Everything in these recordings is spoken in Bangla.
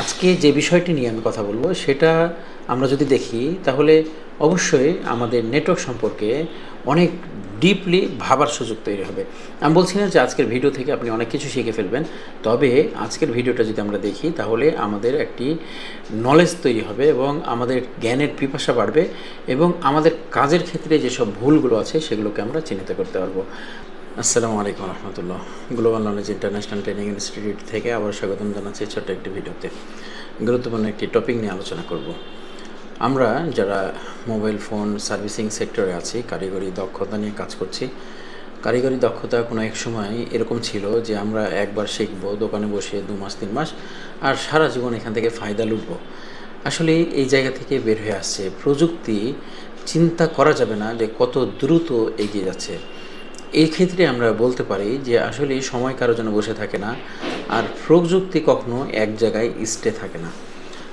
আজকে যে বিষয়টি নিয়ে আমি কথা বলব, সেটা আমরা যদি দেখি, তাহলে অবশ্যই আমাদের নেটওয়ার্ক সম্পর্কে অনেক ডিপলি ভাবার সুযোগ তৈরি হবে। আমি বলছি না যে আজকের ভিডিও থেকে আপনি অনেক কিছু শিখে ফেলবেন, তবে আজকের ভিডিওটা যদি আমরা দেখি, তাহলে আমাদের একটি নলেজ তৈরি হবে এবং আমাদের জ্ঞানের পিপাসা বাড়বে এবং আমাদের কাজের ক্ষেত্রে যেসব ভুলগুলো আছে, সেগুলোকে আমরা চিহ্নিত করতে পারব। আসসালামু আলাইকুম রহমতুল্লাহ। Global knowledge international training institute থেকে আবার স্বাগতম জানাচ্ছি ছোট্ট একটি ভিডিওতে। গুরুত্বপূর্ণ একটি টপিক নিয়ে আলোচনা করব। আমরা যারা মোবাইল ফোন সার্ভিসিং সেক্টরে আছি, কারিগরি দক্ষতা নিয়ে কাজ করছি, কারিগরি দক্ষতা কোনো এক সময় এরকম ছিল যে আমরা একবার শিখব, দোকানে বসে দু মাস, তিন মাস, আর সারা জীবন এখান থেকে ফায়দা লুটবো। আসলে এই জায়গা থেকে বের হয়ে আসছে। প্রযুক্তি চিন্তা করা যাবে না যে কত দ্রুত এগিয়ে যাচ্ছে। এই ক্ষেত্রে আমরা বলতে পারি যে আসলে সময় কারোর জন্য বসে থাকে না, আর প্রযুক্তি কখনো এক জায়গায় স্টে থাকে না।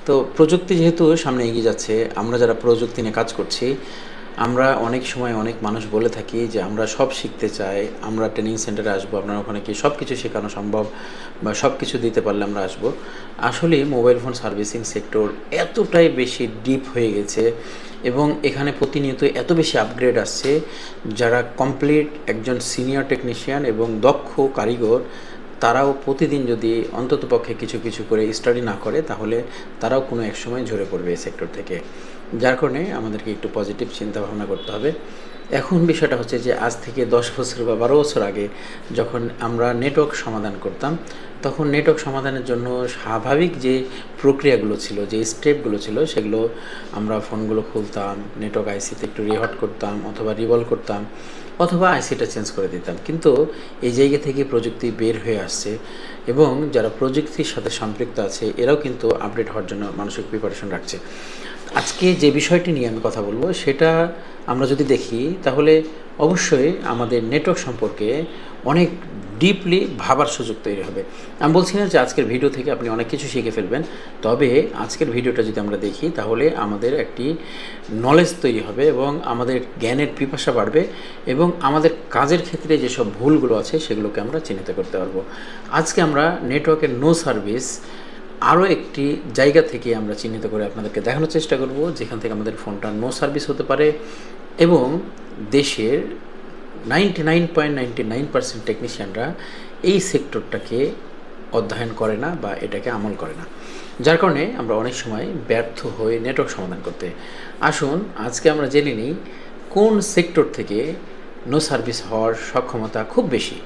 তো প্রযুক্তি যেহেতু সামনে এগিয়ে যাচ্ছে, আমরা যারা প্রযুক্তি নিয়ে কাজ করছি আমরা অনেক সময় অনেক মানুষ বলে থাকি যে আমরা সব শিখতে চাই, আমরা ট্রেনিং সেন্টারে আসব, আপনার ওখানে কি সব কিছু শেখানো সম্ভব বা সব কিছু দিতে পারলে আমরা আসব। আসলে মোবাইল ফোন সার্ভিসিং সেক্টর এতটাই বেশি ডিপ হয়ে গেছে এবং এখানে প্রতিনিয়ত এত বেশি আপগ্রেড আসছে যারা কমপ্লিট একজন সিনিয়র টেকনিশিয়ান এবং দক্ষ কারিগর তারাও প্রতিদিন যদি অন্ততপক্ষে কিছু কিছু করে স্টাডি না করে, তাহলে তারাও কোনো এক সময় ঝরে পড়বে এই সেক্টর থেকে। যার কারণে আমাদেরকে একটু পজিটিভ চিন্তা ভাবনা করতে হবে। এখন বিষয়টা হচ্ছে যে, আজ থেকে দশ বছর বা বারো বছর আগে যখন আমরা নেটওয়ার্ক সমাধান করতাম তখন নেটওয়ার্ক সমাধানের জন্য স্বাভাবিক যে প্রক্রিয়াগুলো ছিল, যে স্টেপগুলো ছিল, সেগুলো আমরা ফোনগুলো খুলতাম, নেটওয়ার্ক আইসিতে একটু রিহট করতাম অথবা রিভলভ করতাম অথবা আইসিটা চেঞ্জ করে দিতাম। কিন্তু এই জায়গা থেকে প্রযুক্তি বের হয়ে আসছে এবং যারা প্রযুক্তির সাথে সম্পৃক্ত আছে, এরাও কিন্তু আপডেট হওয়ার জন্য মানসিক প্রিপারেশন রাখছে। আজকে যে বিষয়টি নিয়ে আমি কথা বলব, সেটা আমরা যদি দেখি, তাহলে অবশ্যই আমাদের নেটওয়ার্ক সম্পর্কে অনেক ডিপলি ভাবার সুযোগ তৈরি হবে। আমি বলছি না যে আজকের ভিডিও থেকে আপনি অনেক কিছু শিখে ফেলবেন, তবে আজকের ভিডিওটা যদি আমরা দেখি, তাহলে আমাদের একটি নলেজ তৈরি হবে এবং আমাদের জ্ঞানের পিপাসা বাড়বে এবং আমাদের কাজের ক্ষেত্রে যেসব ভুলগুলো আছে, সেগুলোকে আমরা চিহ্নিত করতে পারব। আজকে আমরা নেটওয়ার্কের নো সার্ভিস আরও একটি জায়গা থেকে আমরা চিহ্নিত করে আপনাদেরকে দেখানোর চেষ্টা করব, যেখান থেকে আমাদের ফোনটা নো সার্ভিস হতে পারে এবং দেশের ninety nine point ninety nine percent টেকনিশিয়ানরা এই সেক্টরটাকে অধ্যয়ন করে না বা এটাকে আমল করে না। যার কারণে আমরা অনেক সময় ব্যর্থ হয়ে নেটওয়ার্ক সমাধান করতে। আসুন, আজকে আমরা জেনে নিই কোন সেক্টর থেকে নো সার্ভিস হওয়ার সক্ষমতা খুব বেশি।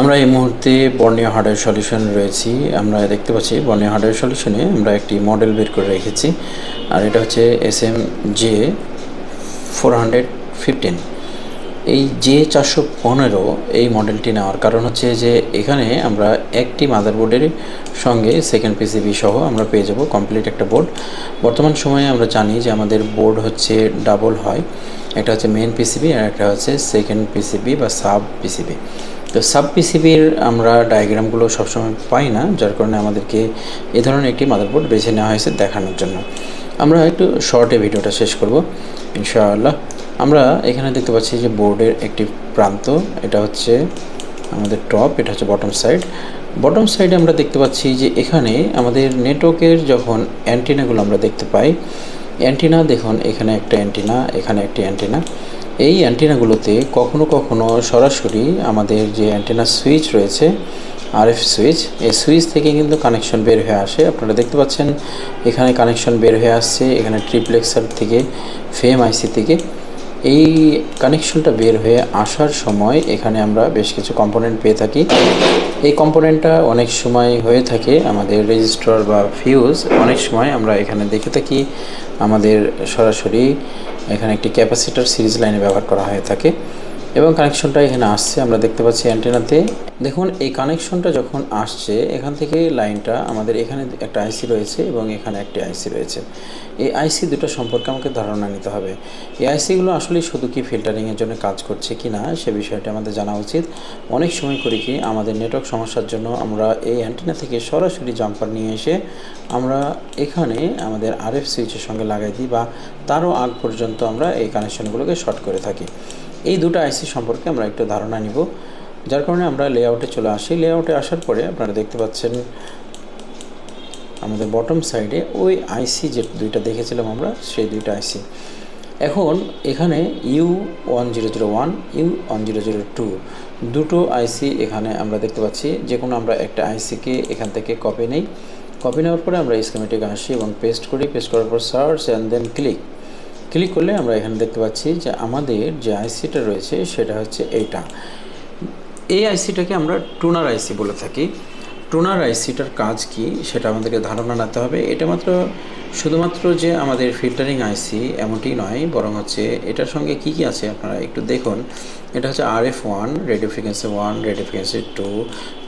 আমরা এই মুহূর্তে বর্ণীয় হার্ডওয়্যার সলিউশন রয়েছি। আমরা দেখতে পাচ্ছি বর্ণীয় হার্ডওয়্যার সলিউশনে আমরা একটি মডেল বের করে রেখেছি। আর এটা হচ্ছে S M J four hundred fifteen এই জে চারশো পনেরো এই মডেলটি নেওয়ার কারণ হচ্ছে যে এখানে আমরা একটি মাদারবোর্ডের সঙ্গে সেকেন্ড পিসিবি সহ আমরা পেয়ে যাব কমপ্লিট একটা বোর্ড বর্তমান সময়ে আমরা জানি যে আমাদের বোর্ড হচ্ছে ডাবল হয়। একটা হচ্ছে মেন পিসিবি আর একটা হচ্ছে সেকেন্ড পিসিবি বা সাব পিসিবি তো সাব পিসিবির আমরা ডায়াগ্রামগুলো সবসময় পাই না, যার কারণে আমাদেরকে এ ধরনের একটি মাদারবোর্ড বেছে নেওয়া হয়েছে দেখানোর জন্য। আমরা একটু শর্টে ভিডিওটা শেষ করব, ইনশাআল্লাহ। আমরা এখানে দেখতে পাচ্ছি যে বোর্ডের একটি প্রান্ত, এটা হচ্ছে আমাদের টপ এটা হচ্ছে বটম সাইড বটম সাইডে আমরা দেখতে পাচ্ছি যে এখানে আমাদের নেটওয়ার্কের যখন অ্যান্টিনাগুলো আমরা দেখতে পাই অ্যান্টিনা দেখুন, এখানে একটা অ্যান্টিনা এখানে একটি অ্যান্টিনা এই অ্যান্টিনাগুলোতে কখনো কখনো সরাসরি আমাদের যে অ্যান্টেনা সুইচ রয়েছে আরএফ সুইচ এই সুইচ থেকে কিন্তু কানেকশন বের হয়ে আসে। আপনারা দেখতে পাচ্ছেন, এখানে কানেকশন বের হয়ে আসছে, এখানে ট্রিপ্লেক্সার থেকে ফেম আইসি থেকে। এই কানেকশনটা বের হয়ে আসার সময় এখানে আমরা বেশ কিছু কম্পোনেন্ট পেয়ে থাকি। এই কম্পোনেন্টটা অনেক সময় হয়ে থাকে আমাদের রেজিস্টার বা ফিউজ অনেক সময় আমরা এখানে দেখে থাকি আমাদের সরাসরি এখানে একটি ক্যাপাসিটার সিরিজ লাইনে ব্যবহার করা হয়ে থাকে। এবং কানেকশনটা এখানে আসছে, আমরা দেখতে পাচ্ছি অ্যান্টেনাতে দেখুন, এই কানেকশনটা যখন আসছে, এখান থেকে লাইনটা আমাদের এখানে একটা আইসি রয়েছে এবং এখানে একটি আইসি রয়েছে। এই আইসি দুটো সম্পর্কে আমাকে ধারণা নিতে হবে। এই আইসিগুলো আসলে শুধু কি ফিল্টারিংয়ের জন্য কাজ করছে কি না, সে বিষয়টা আমাদের জানা উচিত। অনেক সময় করি কি, আমাদের নেটওয়ার্ক সমস্যার জন্য আমরা এই অ্যান্টেনা থেকে সরাসরি জাম্পার নিয়ে এসে আমরা এখানে আমাদের আরএফ সুইচের সঙ্গে লাগাই দিই বা তারও আগ পর্যন্ত আমরা এই কানেকশনগুলোকে শর্ট করে থাকি। এই দুটো আইসি সম্পর্কে আমরা একটু ধারণা নিব। যার কারণে আমরা লেআউটে চলে আসি। লেআউটে আসার পরে আপনারা দেখতে পাচ্ছেন, আমাদের বটম সাইডে ওই আইসি যে দুইটা দেখেছিলাম আমরা, সেই দুইটা আইসি এখন এখানে U one zero zero one U one zero zero two দুটো আইসি এখানে আমরা দেখতে পাচ্ছি। যে কোনো আমরা একটা আইসিকে এখান থেকে কপি নেই। কপি নেওয়ার পরে আমরা স্কেমেটিক আসি এবং পেস্ট করি। পেস্ট করার পর search and then click click করলে আমরা এখানে দেখতে পাচ্ছি যে আমাদের যে আইসিটা রয়েছে সেটা হচ্ছে এইটা। এই আইসিটাকে আমরা টুনার আইসি বলে থাকি। টুনার আইসিটার কাজ কি সেটা আমাদেরকে ধারণা নিতে হবে। এটা মাত্র শুধুমাত্র যে আমাদের ফিল্টারিং আইসি এমনটি নয়, বরং হচ্ছে এটার সঙ্গে কি কি আছে আপনারা একটু দেখুন। এটা হচ্ছে R F one radio frequency one radio frequency two,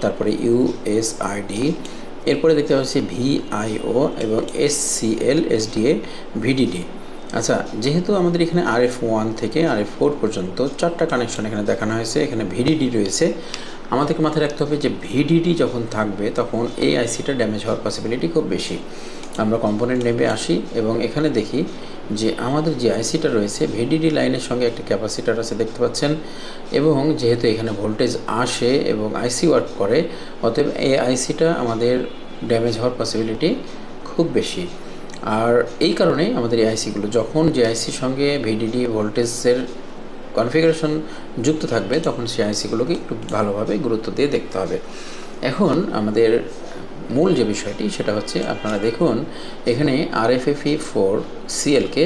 তারপরে ইউএসআইডি এরপরে দেখতে পাচ্ছি ভিআইও এবং S C L SDA VDD. আচ্ছা যেহেতু আমাদের এখানে আর এফ ওয়ান থেকে আর এফ ফোর পর্যন্ত চারটা কানেকশন এখানে দেখানো হয়েছে, এখানে ভিডিডি রয়েছে, আমাদেরকে মাথায় রাখতে হবে যে ভিডিডি যখন থাকবে, তখন এই আইসিটা ড্যামেজ হওয়ার পসিবিলিটি খুব বেশি। আমরা কম্পোনেন্ট নেমে আসি, এবং এখানে দেখি যে আমাদের যে আইসিটা রয়েছে ভিডিডি লাইনের সঙ্গে একটা ক্যাপাসিটার আছে, দেখতে পাচ্ছেন? এবং যেহেতু এখানে ভোল্টেজ আসে এবং আইসি ওয়ার্ক করে, অতএব এই আইসিটা আমাদের ড্যামেজ হওয়ার পসিবিলিটি খুব বেশি। আর এই কারণে আমাদের এই আইসিগুলো যখন যে সঙ্গে ভিডিডি ভোল্টেজের কনফিগারেশন যুক্ত থাকবে, তখন সেই আইসিগুলোকে একটু ভালোভাবে গুরুত্ব দিয়ে দেখতে হবে। এখন আমাদের মূল যে বিষয়টি, সেটা হচ্ছে আপনারা দেখুন, এখানে আরএফএফি ফোর সিএলকে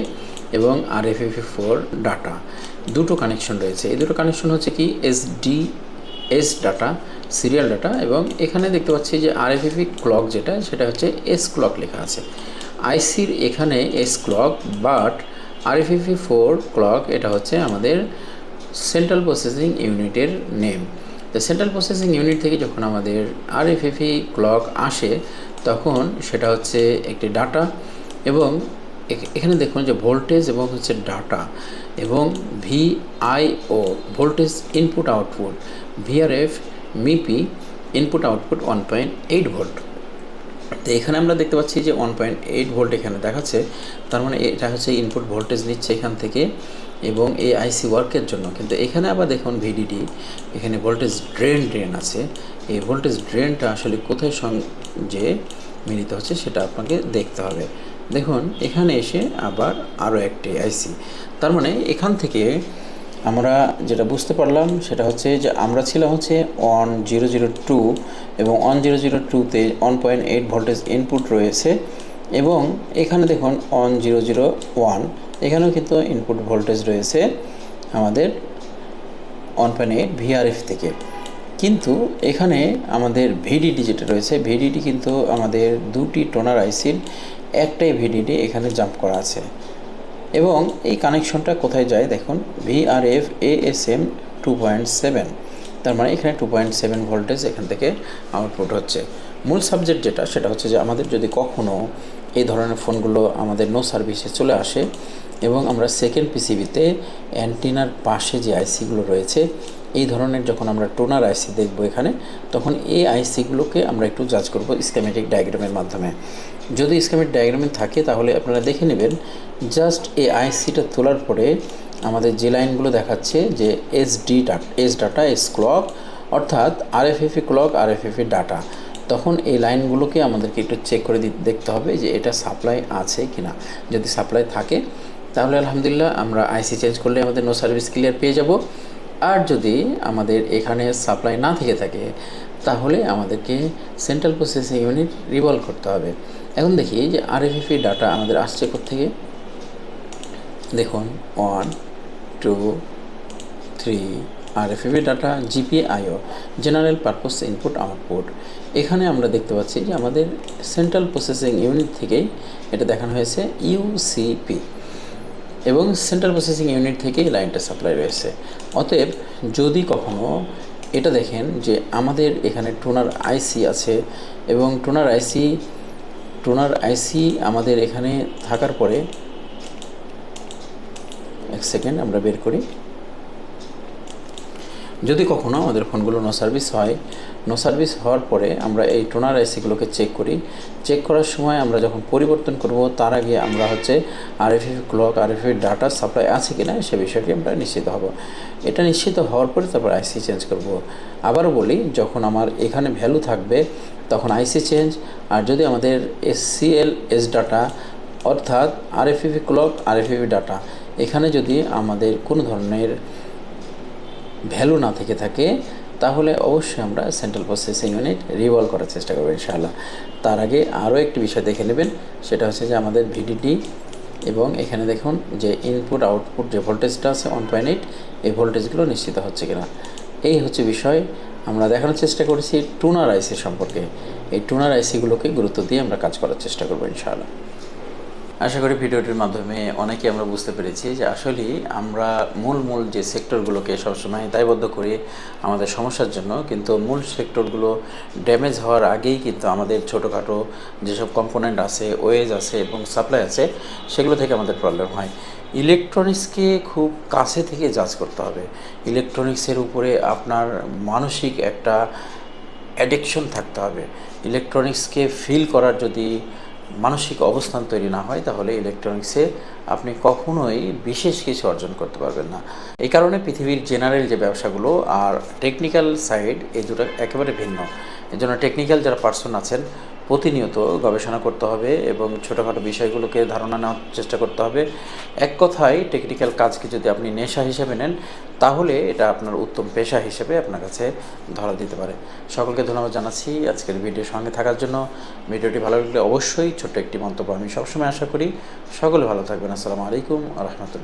এবং আরএফএফি ফোর ডাটা দুটো কানেকশন রয়েছে। এই দুটো কানেকশন হচ্ছে কি? SD S data serial data এবং এখানে দেখতে পাচ্ছি যে আরএফএফি ক্লক যেটা, সেটা হচ্ছে এস ক্লক লেখা আছে। আইসির এখানে S clock, but RFFE four clock, এটা হচ্ছে আমাদের সেন্ট্রাল প্রসেসিং ইউনিটের নেম। তো সেন্ট্রাল প্রসেসিং ইউনিট থেকে যখন আমাদের আরএফএফি ক্লক আসে, তখন সেটা হচ্ছে একটি ডাটা এবং এখানে দেখুন যে ভোল্টেজ এবং হচ্ছে ডাটা এবং VIO, voltage input output, VRF, MIPI, input output one point eight volt. তো এখানে আমরা দেখতে পাচ্ছি যে ওয়ান পয়েন্ট এইট ভোল্ট এখানে দেখাচ্ছে। তার মানে এটা হচ্ছে ইনপুট ভোল্টেজ নিচ্ছে এখান থেকে এবং এই আইসি ওয়ার্কের জন্য। কিন্তু এখানে আবার দেখুন ভিডিডি এখানে ভোল্টেজ ড্রেন ড্রেন আছে। এই ভোল্টেজ ড্রেনটা আসলে কোথায় যে মিলিত হচ্ছে সেটা আপনাকে দেখতে হবে। দেখুন, এখানে এসে আবার আরও একটি আইসি তার মানে এখান থেকে আমরা যেটা বুঝতে পারলাম সেটা হচ্ছে যে আমরা ছিলাম হচ্ছে ওয়ান জিরো জিরো টু এবং ওয়ান জিরো জিরো টুতে one point eight voltage input রয়েছে এবং এখানে দেখুন ওয়ান জিরো জিরো ওয়ান এখানেও কিন্তু ইনপুট ভোল্টেজ রয়েছে আমাদের ওয়ান পয়েন্ট এইট ভিআরএফ থেকে। কিন্তু এখানে আমাদের ভিডিডি যেটা রয়েছে ভিডিডি কিন্তু আমাদের দুটি টোনার আইসির একটাই ভিডিডি এখানে জাম্প করা আছে। এবং এই কানেকশনটা কোথায় যায়? দেখুন VRF ASM two point seven তার মানে এখানে টু পয়েন্ট সেভেন ভোল্টেজ এখান থেকে আউটপুট হচ্ছে। মূল সাবজেক্ট যেটা, সেটা হচ্ছে যে আমাদের যদি কখনও এই ধরনের ফোনগুলো আমাদের নো সার্ভিসে চলে আসে এবং আমরা সেকেন্ড পিসিবিতে অ্যান্টিনার পাশে যে আইসিগুলো রয়েছে এই ধরনের যখন আমরা টোনার আইসি দেখব এখানে, তখন এই আইসিগুলোকে আমরা একটু জাজ করব স্কেমেটিক ডায়াগ্রামের মাধ্যমে। যদি স্কেমেটিক ডায়াগ্রামে থাকে, তাহলে আপনারা দেখে নেবেন জাস্ট এই আইসিটা তোলার পরে আমাদের যে লাইনগুলো দেখাচ্ছে যে S D data S data S clock অর্থাৎ আরএফএফি ক্লক আরএফএফি ডাটা তখন এই লাইনগুলোকে আমাদেরকে একটু চেক করে দেখতে হবে যে এটা সাপ্লাই আছে কি না যদি সাপ্লাই থাকে, তাহলে আলহামদুলিল্লাহ আমরা আইসি চেঞ্জ করলে আমাদের নো সার্ভিস ক্লিয়ার পেয়ে যাব। আর যদি আমাদের এখানে সাপ্লাই না থেকে থাকে, তাহলে আমাদেরকে সেন্ট্রাল প্রসেসিং ইউনিট রিভলভ করতে হবে। এখন দেখি যে আরএফএফি ডাটা আমাদের আসছে থেকে দেখুন one two three RFFE data GPIO general purpose input output এখানে আমরা দেখতে পাচ্ছি যে আমাদের সেন্ট্রাল প্রসেসিং ইউনিট থেকেই এটা দেখানো হয়েছে ইউসিপি এবং সেন্ট্রাল প্রসেসিং ইউনিট থেকেই লাইনটা সাপ্লাই রয়েছে। অতএব যদি কখনো এটা দেখেন যে আমাদের এখানে টোনার আইসি আছে এবং টোনার আইসি টোনার আইসি আমাদের এখানে থাকার পরে এক সেকেন্ড আমরা বের করি। যদি কখনো আমাদের ফোনগুলো নো সার্ভিস হয় নো সার্ভিস হওয়ার পরে আমরা এই টোনার আইসিগুলোকে চেক করি। চেক করার সময় আমরা যখন পরিবর্তন করব, তার আগে আমরা হচ্ছে RFF clock RFF data supply আছে কিনা সে বিষয়টি আমরা নিশ্চিত হব। এটা নিশ্চিত হওয়ার পরে তারপর আইসি চেঞ্জ করব। আবারও বলি, যখন আমার এখানে ভ্যালু থাকবে, তখন আইসি চেঞ্জ আর যদি আমাদের এসসিএল এস ডাটা অর্থাৎ আরএফএফ ক্লক আরএফএফ ডাটা এখানে যদি আমাদের কোনো ধরনের ভ্যালু না থেকে থাকে তাহলে অবশ্যই আমরা সেন্ট্রাল প্রসেসিং ইউনিট রিভলভ করার চেষ্টা করব ইনশাআল্লাহ। তার আগে আরও একটি বিষয় দেখে নেবেন, সেটা হচ্ছে যে আমাদের ভিডিডি এবং এখানে দেখুন যে ইনপুট আউটপুট যে ভোল্টেজটা আছে ওয়ান পয়েন্ট এইট এই ভোল্টেজগুলো নিশ্চিত হচ্ছে কিনা। এই হচ্ছে বিষয়, আমরা দেখানোর চেষ্টা করেছি টুনার আইসি সম্পর্কে। এই টুনার আইসিগুলোকে গুরুত্ব দিয়ে আমরা কাজ করার চেষ্টা করব ইনশাআল্লাহ। আশা করি ভিডিওটির মাধ্যমে অনেকে আমরা বুঝতে পেরেছি যে আসলেই আমরা মূল মূল যে সেক্টরগুলোকে সবসময় দায়বদ্ধ করি আমাদের সমস্যার জন্য, কিন্তু মূল সেক্টরগুলো ড্যামেজ হওয়ার আগেই কিন্তু আমাদের ছোটোখাটো যেসব কম্পোনেন্ট আছে, ওয়েজ আছে এবং সাপ্লাই আছে, সেগুলো থেকে আমাদের প্রবলেম হয়। ইলেকট্রনিক্সকে খুব কাছে থেকে যাচ করতে হবে। ইলেকট্রনিক্সের উপরে আপনার মানসিক একটা অ্যাডিকশন থাকতে হবে। ইলেকট্রনিক্সকে ফিল করার যদি মানসিক অবস্থান তৈরি না হয়, তাহলে ইলেকট্রনিক্সে আপনি কখনোই বিশেষ কিছু অর্জন করতে পারবেন না। এই কারণে পৃথিবীর জেনারেল যে ব্যবসাগুলো আর টেকনিক্যাল সাইড এই দুটো একেবারে ভিন্ন। এই জন্য টেকনিক্যাল যারা পার্সন আছেন প্রতিনিয়ত গবেষণা করতে হবে এবং ছোটোখাটো বিষয়গুলোকে ধারণা নেওয়ার চেষ্টা করতে হবে। এক কথায় টেকনিক্যাল কাজকে যদি আপনি নেশা হিসেবে নেন, তাহলে এটা আপনার উত্তম পেশা হিসেবে আপনার কাছে ধরা দিতে পারে। সকলকে ধন্যবাদ জানাচ্ছি আজকের ভিডিওর সঙ্গে থাকার জন্য। ভিডিওটি ভালো লাগলে অবশ্যই ছোট্ট একটি মন্তব্য আমি সবসময় আশা করি সকলে ভালো থাকবেন। আসসালামু আলাইকুম রহমতুল্লাহ।